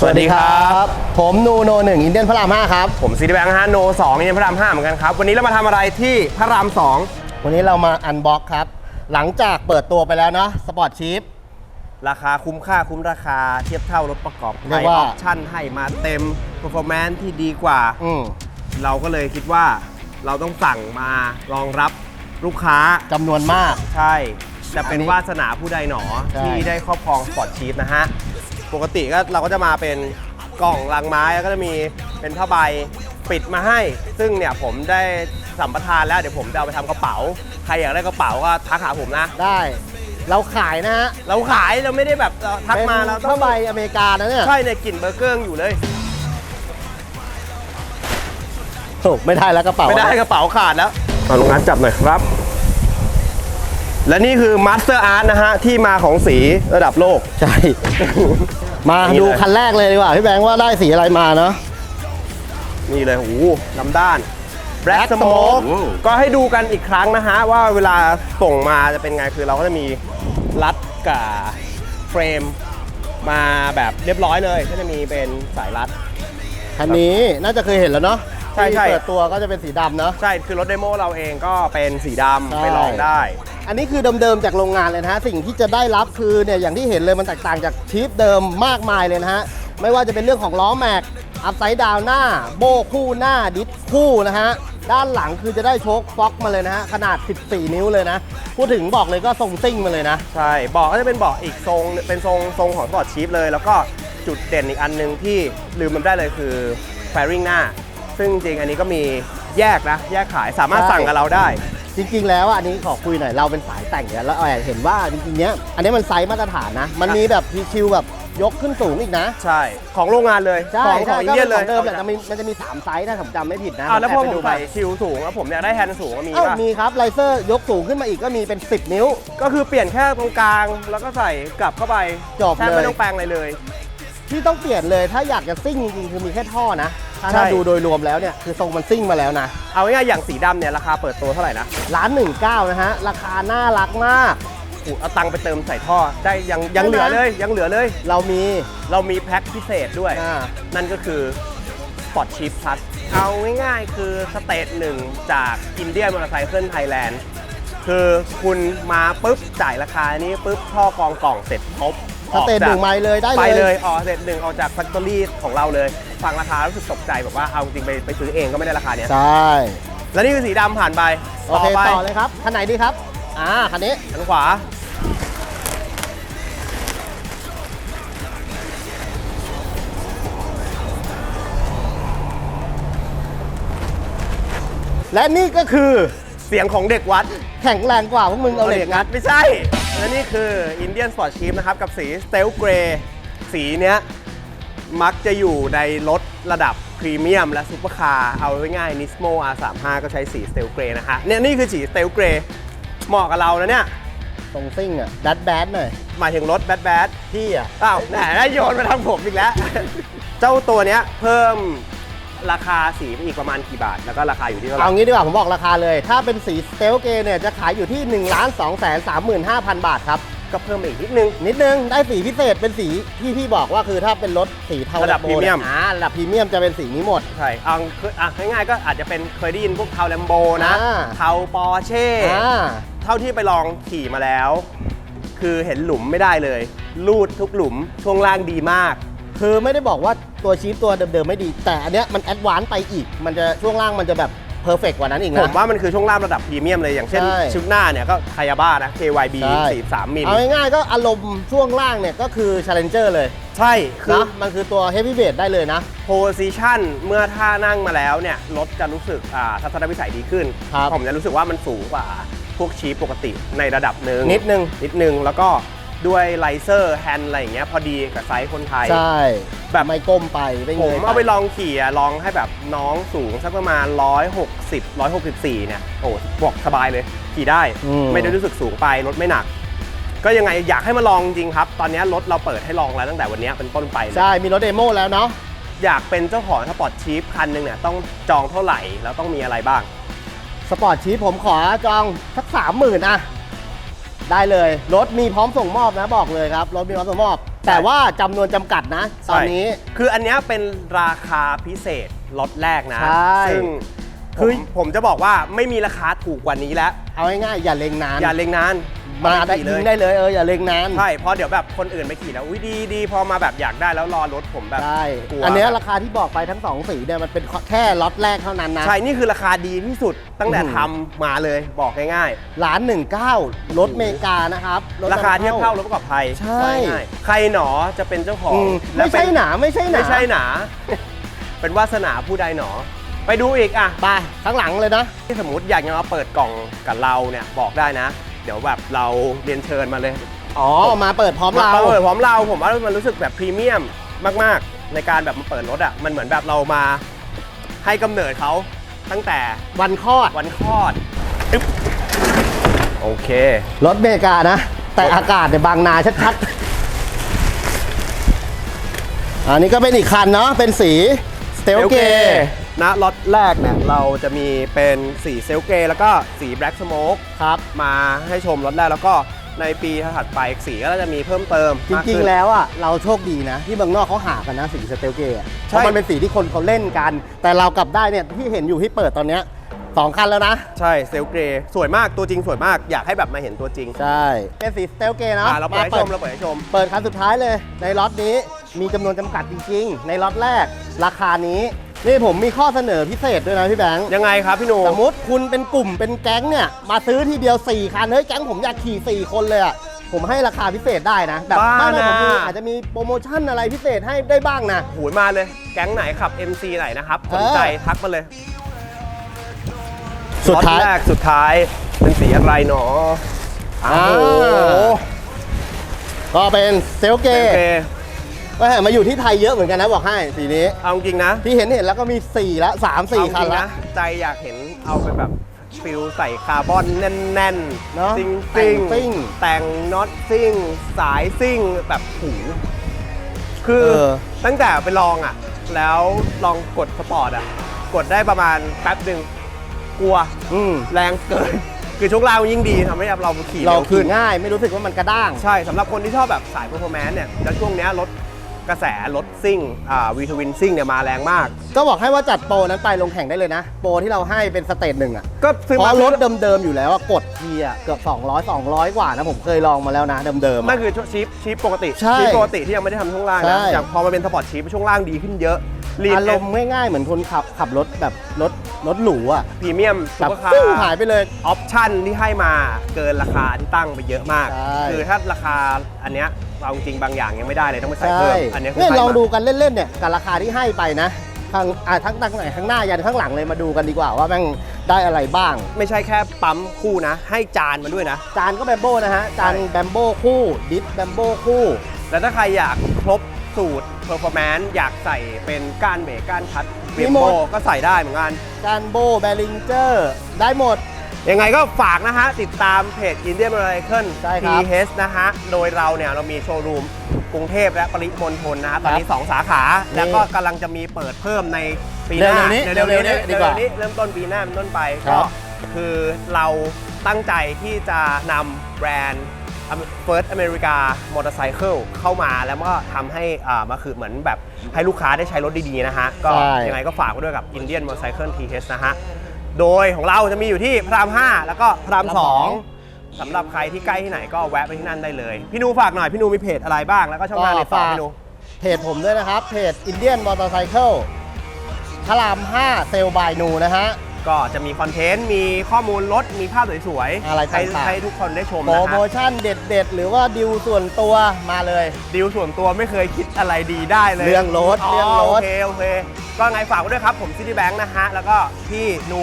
สวัสดีครับ ผมนูโนหนึ่งอินเดียนพระราม5ครับ ผมซีดีแบงค์ฮะโนสองยังพระรามห้าเหมือนกันครับ วันนี้เรามาทำอะไรที่พระรามสองวันนี้เรามาอันบ็อกครับ หลังจากเปิดตัวไปแล้วเนาะสปอร์ตชีฟราคาคุ้มค่าคุ้มราคาเทียบเท่ารถประกอบเรีไทยยกอว่าอปชั่นให้มาเต็ม performance ที่ดีกว่าอืมเราก็เลยคิดว่าเราต้องสั่งมารองรับลูกค้าจำนวนมากใช่ จะเป็นอันนี้วาสนาผู้ใดหนอใช่ที่ได้ครอบครองสปอร์ตชีฟนะฮะ ปกติก็เราก็จะมาเป็นกล่องลังไม้แล้วก็จะมีเป็นผ้าใบปิดมาให้ ซึ่งเนี่ยผมได้สัมปทานแล้วเดี๋ยวผมจะเอาไปทำกระเป๋า ใครอยากได้กระเป๋าก็ทักหาผมนะ ได้ เราขายนะฮะเราขายเราไม่ได้แบบเราทักมาเราเป็นต้อผ้างใบอเมริกานะเนี่ยใช่เนี่ยกลิ่นเบอร์เกอร์อยู่เลย โอ้ไม่ได้แล้วกระเป๋าไม่ได้กระเป๋าขาดแล้วเอาลงนัดจับหน่อยครับ และนี่คือมาสเตอร์อาร์ตนะฮะ ที่มาของสีระดับโลก ใช่ มานี่ดูเลยคันแรกเลยดีกว่าพี่แบงค์ว่าได้สีอะไรมาเนาะนี่เลยโอ้โหลำด้าน Black Black Smoke Smoke ก็ให้ดูกันอีกครั้งนะฮะ ว่าเวลาส่งมาจะเป็นไงคือเราก็จะมีรัดกับเฟรมมาแบบเรียบร้อยเลย ก็จะมีเป็นสายรัด คันนี้น่าจะเคยเห็นแล้วเนาะใช่ใช่ที่เปิดตัวก็จะเป็นสีดำเนาะใช่คือรถเดโมเราเองก็เป็นสีดำใช่ไปลองได้ อันนี้คือเดิมๆจากโรงงานเลยนะฮะสิ่งที่จะได้รับคือเนี่ยอย่างที่เห็นเลยมันแตกต่างจากชีฟเดิมมากมายเลยนะฮะไม่ว่าจะเป็นเรื่องของล้อแม็กอัพไซด์ดาวหน้า โบคู่หน้าดิสคู่นะฮะด้านหลังคือจะได้โชคฟ็อกมาเลยนะฮะขนาด 14 นิ้วเลยนะ พูดถึงบอกเลยก็ทรงซิ่งมาเลยนะ ใช่เบอกก็จะเป็นเบาะอีกทรงเป็นทรงทรงของสปอร์ตชีฟเลย แล้วก็จุดเด่นอีกอันหนึงที่ลืมมันได้เลยคือแฟริงหน้า ซึ่งจริงอันนี้ก็มีแยกนะ แยกขายสามารถสั่งกับเราได้ จริงๆ แล้วอันนี้ขอคุยหน่อยเราเป็นสายแต่งเนี่ยแล้วแอบเห็นว่าจริงๆเนี้ยอันนี้มันไซส์มาตรฐานนะ มันมีแบบชิวๆแบบยกขึ้นสูงอีกนะใช่ ของโรงงานเลยใช่ของขใช่องอินก็เดียเป็นเลขยองเดิมแหละแต่มันมันจะมี3ไซส์ถ้าผมจำไม่ผิดนะอ่าแล้วพอแอบผไปมดูใส่คิวสูงแล้วผมอยากได้แฮนด์สูงก็มีเอ้าป่ะมีครับไลเซอร์ยกสูงขึ้นมาอีกก็มีเป็น 10 นิ้ว ก็คือเปลี่ยนแค่ตรงกลาง แล้วก็ใส่กลับเข้าไปจบแทบเลย ไม่ต้องแปลงอะไรเลย ที่ต้องเปลี่ยนเลยถ้าอยากจะซิ่งจริงๆคือมีแค่ท่อนะ ถ้าใช่ถ้าดูโดยรวมแล้วเนี่ยคือทรงมันซิ่งมาแล้วนะ เอาง่ายๆอย่างสีดำเนี่ยราคาเปิดตัวเท่าไหร่นะร้านหนึ่งเก้านะฮะ ราคาน่ารักมากอู้เอาตังค์ไปเติมใส่ท่อได้ยังยังได้นะเหลือเลยยังเหลือเลย เรามีเรามีแพ็คพิเศษด้วย อ่านั่นก็คือ Sport Chip Plus เอาง่ายๆ คือสเตจหนึ่งจากอินเดียมอเตอร์ไซค์ไทยแลนด์คือคุณมาปุ๊บจ่ายราคานี้ปุ๊บท่อกองกล่องเสร็จครบ สเตจหนึ่งไมล์เลยได้ไปเลเลยยออกเสร็จหนึ่งออกจากแฟคทอรี่ของเราเลย ฟังราคารู้สึกตกใจแบบว่าเอาจริงไปไปซื้อเองก็ไม่ได้ราคาเนี้ยใช่แล้วนี่คือสีดำผ่านไปโอเคไปต่อเลยครับคันไหนดีครับอ่าคันนี้ทางขวาและนี่ก็คือเสียงของเด็กวัด แข็งแรงกว่าพวกมึงเอาเหล็กงัด ไม่ใช่ และนี่คือ Indian Sport Chip นะครับ กับสี Stealth Grey สีเนี้ยมักจะอยู่ในรถระดับพรีเมียมและซูเปอร์คาร์เอาง่ายๆ Nismo R35 ก็ใช้สี Stealth Grey นะฮะเนี่ยนี่คือสี Stealth Grey เหมาะกับเรานะเนี่ยตรงซิ่งอะดัดแบดหน่อยหมายถึงรถแบดแบดพี่อะอ้าวแหมได้โยนมาทางผมอีกแล้ว เจ้าตัวเนี้ยเพิ่ม ราคาสีไปอีกประมาณกี่บาท แล้วก็ราคาอยู่ที่เท่าไหร่ เอางี้ดีกว่าผมบอกราคาเลย ถ้าเป็นสีสเตลเกเนี่ยจะขายอยู่ที่1 2 3 5 0 0 0บาทครับ ก็เพิ่มไปอีกนิดนึง นิดนึงได้สีพิเศษเป็นสีที่พี่บอกว่าคือถ้าเป็นรถสีเทาระดับแลพรีเมียม อ่าระดับพรีเมียมจะเป็นสีนี้หมด ใช่เอาคืออะง่ายๆก็อาจจะเป็นเคยได้ยินพวกเทาแลมโบนะอ่า เทาปอร์เช่ อ่า เท่าที่ไปลองขี่มาแล้ว คือเห็นหลุมไม่ได้เลย ลูดทุกหลุมช่วงล่างดีมาก คือไม่ได้บอกว่า ตัวชีฟตัวเดิมๆไม่ดี แต่อันเนี้ยมันแอดวานซ์ไปอีก มันจะช่วงล่างมันจะแบบเพอร์เฟกกว่านั้นอีกผนะ มว่ามันคือช่วงล่างระดับพรีเมียมเลยอย่างเช่นใช่ชุดหน้าเนี่ยก็คายาบ้านะ KYB ใช่ 43มิลเอาง่ายๆก็อารมณ์ช่วงล่างเนี่ยก็คือ Challenger เลยใช่คือ นะมันคือตัว Heavy w e i g h t ได้เลยนะ โพซิชันเมื่อท่านั่งมาแล้วเนี่ยรถจะรู้สึกอ่าทัศนวิสัยดีขึ้น ครับผมจะรู้สึกว่ามันสูงกว่าพวกชีพปกติในระดับหนึ่งนิดนึงนิดนึงแล้วก็ ด้วยไลเซอร์แฮนด์อะไรอย่างเงี้ยพอดีกับไซส์คนไทย ใช่ แบบไม่ก้มไปไม่ผเงมยเอาไปลองขี่อะลองให้แบบน้องสูงสักประมาณ 160 164 เนี่ย โอ้บอกสบายเลย ขี่ได้ อืมไม่ได้รู้สึกสูงไป รถไม่หนัก ก็ยังไงอยากให้มาลองจริงครับ ตอนนี้รถเราเปิดให้ลองแล้วตั้งแต่วันนี้เป็นต้นไปเลยใช่ มีรถเดโมแล้วเนาะ อยากเป็นเจ้าของสปอร์ตชีฟคันหนึ่งเนี่ยต้องจองเท่าไหร่ แล้วต้องมีอะไรบ้าง สปอร์ตชีพผมขอจองสักสามหมื่นอะ ได้เลย รถมีพร้อมส่งมอบนะบอกเลยครับ รถมีพร้อมส่งมอบ แต่ว่าจำนวนจำกัดนะ ตอนนี้ ใช่คืออันเนี้ยเป็นราคาพิเศษล็อตแรกนะ ใช่ ซึ่ง คืผอมผมจะบอกว่าไม่มีราคาถูกกว่านี้แล้ว เอาง่ายๆอย่าเล็งนานอย่าเล็งนานมาเอได้ขี่ยิงได้เลยเอออย่าเล็งนานใช่เพราะเดี๋ยวแบบคนอื่นไปขี่แล้วอุ้ยดีดีพอมาแบบอยากได้แล้วรอรถผมแบบใช่กลัวอันเนี้ยแบบราคาที่บอกไปทั้งสองสีเนี่ยมันเป็นแค่ล็อตแรกเท่านั้นนะ ใช่นี่คือราคาดีที่สุดตั้งแต่อืม ทำมาเลยบอกง่ายล้านหนึ่งเก้ารถเมกานะครับถๆ ราคาเทียบเท่ารถประกอบไทยใช่ ว่าง่ายๆใครหนอจะเป็นเจ้าของอืมและไม่เป็ใช่หนาไม่ใช่หนา ไม่ใช่หนา เป็นวาสนาผู้ใดหนอ ไปดูอีกอะ ไปข้างหลังเลยนะ ที่สมมติอยากจะมาเปิดกล่องกับเราเนี่ยบอกได้นะ เดี๋ยวแบบเราเรียนเชิญมาเลยอ๋อ มาเปิดพร้อมเราเปิดพร้อมเราผมว่ามันรู้สึกแบบพรีเมียมมาก ๆ ในการแบบมาเปิดรถอะมันเหมือนแบบเรามาให้กำเนิดเขาตั้งแต่วันคลอดวันคลอดอึ๊บโอเค รถเมกานะ แต่อากาศเนี่ยบางนาชัดๆ อันนี้ก็เป็นอีกคันเนาะเป็นสีสเตลเก นะล็อตแรกเนี่ยเราจะมีเป็นสีเซลเกแล้วก็สีแบล็กสโมกครับมาให้ชมล็อตแรกแล้วก็ในปีถัดไปสีก็จะมีเพิ่มเติมจมากริงขึ้น ๆ แล้วอะเราโชคดีนะ ที่เมืองนอกเขาหากันนะสีสเตลเกอะใช่เพราะมันเป็นสีที่คนเขาเล่นกัน แต่เรากลับได้เนี่ยที่เห็นอยู่ที่เปิดตอนเนี้ยสองคันแล้วนะ ใช่เซลเกรสวยมากตัวจริงสวยมากอยากให้แบบมาเห็นตัวจริงใช่เป็นสีสเตลเกนะอะเราเปิดให้ชมเราเปิดให้ชม เปิดคันสุดท้ายเลย ในล็อตนี้มีจำนวนจำกัดจริง ๆ ในล็อตแรกราคานี้ นี่ผมมีข้อเสนอพิเศษด้วยนะพี่แบงค์ยังไงครับพี่หนูสมมติคุณเป็นกลุ่มเป็นแก๊งเนี่ยมาซื้อทีเดียว 4 คันเฮ้ยแก๊งผมอยากขี่ 4 คนเลยอะผมให้ราคาพิเศษได้นะ แบบบ้าไม่ไม่ผมมีนะ อาจจะมีโปรโมชั่นอะไรพิเศษให้ได้บ้างนะหูยมาเลย แก๊งไหนขับ MC ไหนนะครับสนใจทักมาเลยสุดท้าย ล็อตแรกสุดท้ายเป็นสีอะไรหนออ่าโอ้โหก็เป็นเซลเกโอเค ก็เห็นมาอยู่ที่ไทยเยอะเหมือนกันนะบอกให้สีนี้ เอาจริงนะที่เห็นเห็นแล้วก็มี4แล้ว3เอาจ4คันริงแล้นะวใจอยากเห็นเอาไปแบบฟิลใส่คาร์บอนแน่นเนอะซิงแต่ซิงงซิ่งแต่งน็อตซิงสายซิงแบบหูคือเออ ตั้งแต่ไปลองอะ แล้วลองกดสปอร์ตอะ กดได้ประมาณแป๊บหนึ่งกลัวอืมแรงเกิน คือช่วงล่างมันยิ่งดีทำให้เราขี่เราเร็วขี่ขึ้นง่ายไม่รู้สึกว่ามันกระด้าง ใช่สำหรับคนที่ชอบแบบสาย performance เนี่ยแล้วช่วงเนี้ยรถ กระแสรถซิ่งอ่าวีทวินซิ่งเนี่ยมาแรงมาก ก็บอกให้ว่าจัดโปรนั้นไปลงแข่งได้เลยนะ โปรที่เราให้เป็นสเตจหนึ่งอะก็ซื้อเพมาราะรถเดิมๆอยู่แล้วอะกดทีอะเกือบ200 200 กว่านะผมเคยลองมาแล้วนะเดิมๆนั่อะนคือชีพชีพปกติใช่ชีพปกติที่ยังไม่ได้ทำช่วงล่างใช่ นะอย่างพอมาเป็นสปอร์ตชีพช่วงล่างดีขึ้นเยอะ ลีนอารมณ์ง่ายๆ เหมือนคนขับขับรถแบบรถรถหรูอะพรีเมียมแบซุปบเปอร์คาปิ้งร์หายไปเลย ออปชั่นที่ให้มาเกินราคาที่ตั้งไปเยอะมาก ใช่ คือถ้าราคาอันเนี้ยเราจริงๆบางอย่างยังไม่ได้เลยต้องไปใส่ใช่เพิ่มอันเนี้ยคือเนี่ยให้ลองมา ดูกันเล่นๆเนี่ยกับราคาที่ให้ไปนะข้างอะทั้งตั้งไหนข้างหน้ายันข้างหลังเลยมาดูกันดีกว่าว่าแม่งได้อะไรบ้าง ไม่ใช่แค่ปั๊มคู่นะ ให้จานมาด้วยนะ จานก็แบมโบ้นะฮะ จานใช่ แบมโบ้คู่ ดิสแบมโบ้คู่ แล้วถ้าใครอยากครบ สูตร performance อยากใส่เป็นก้านเบรกก้านคัดเวียมีมหมโบด ก็ใส่ได้เหมือนกันจานโบแบลิงเจอร์ ได้หมด ยังไงก็ฝากนะฮะ ติดตามเพจ Indian Motorcycle ใช่ครับ TH นะฮะ โดยเราเนี่ย เรามีโชว์รูมกรุงเทพและปริมณฑลนะฮะ ตอนนี้ 2 สาขานี่แล้วก็กำลังจะมีเปิดเพิ่มในปีหน้าเร็วๆนี้เร็วๆนี้เร็วๆนี้ดีกว่าเร็วๆนี้เริ่มต้นปีหน้าเป็นต้นไปครัก็บ คือเราตั้งใจที่จะนำแบรนด์ First America Motorcycle เข้ามาแล้วก็ทำให้อ่ามาคือเหมือนแบบให้ลูกค้าได้ใช้รถดีๆนะฮะ ก็ใช่ ยังไงก็ฝากไว้ด้วยกับ Indian Motorcycle TH นะฮะ โดยของเราจะมีอยู่ที่พระราม 5 แล้วก็พระราม 2สำหรับใครที่ใกล้ที่ไหนก็แวะไปที่นั่นได้เลย พี่นูฝากหน่อยพี่นูมีเพจอะไรบ้างแล้วก็ช่องทางติดต่อพี่นู เพจผมด้วยนะครับ เพจ Indian Motorcycle พระราม 5 เซลบายนูนะฮะ ก็จะมีคอนเทนต์ มีข้อมูลรถ มีภาพสวยอะไรให้ต่างๆให้ทุกคนได้ชมโปรนะโมฮะชั่นเด็ดๆ หรือว่าดิวส่วนตัวมาเลยดีลส่วนตัวไม่เคยคิดอะไรดีได้เลยเรื่องรถอ๋อเรื่องรถ โอเคโอเค ก็ไงฝากไว้ด้วยครับ ผมซิตี้แบงค์นะฮะ แล้วก็พี่นู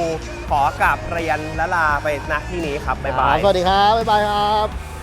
ขอกลับเรียนและลาไปณที่นี้ครับ บ๊ายบาย สวัสดีครับ บ๊ายบายครับ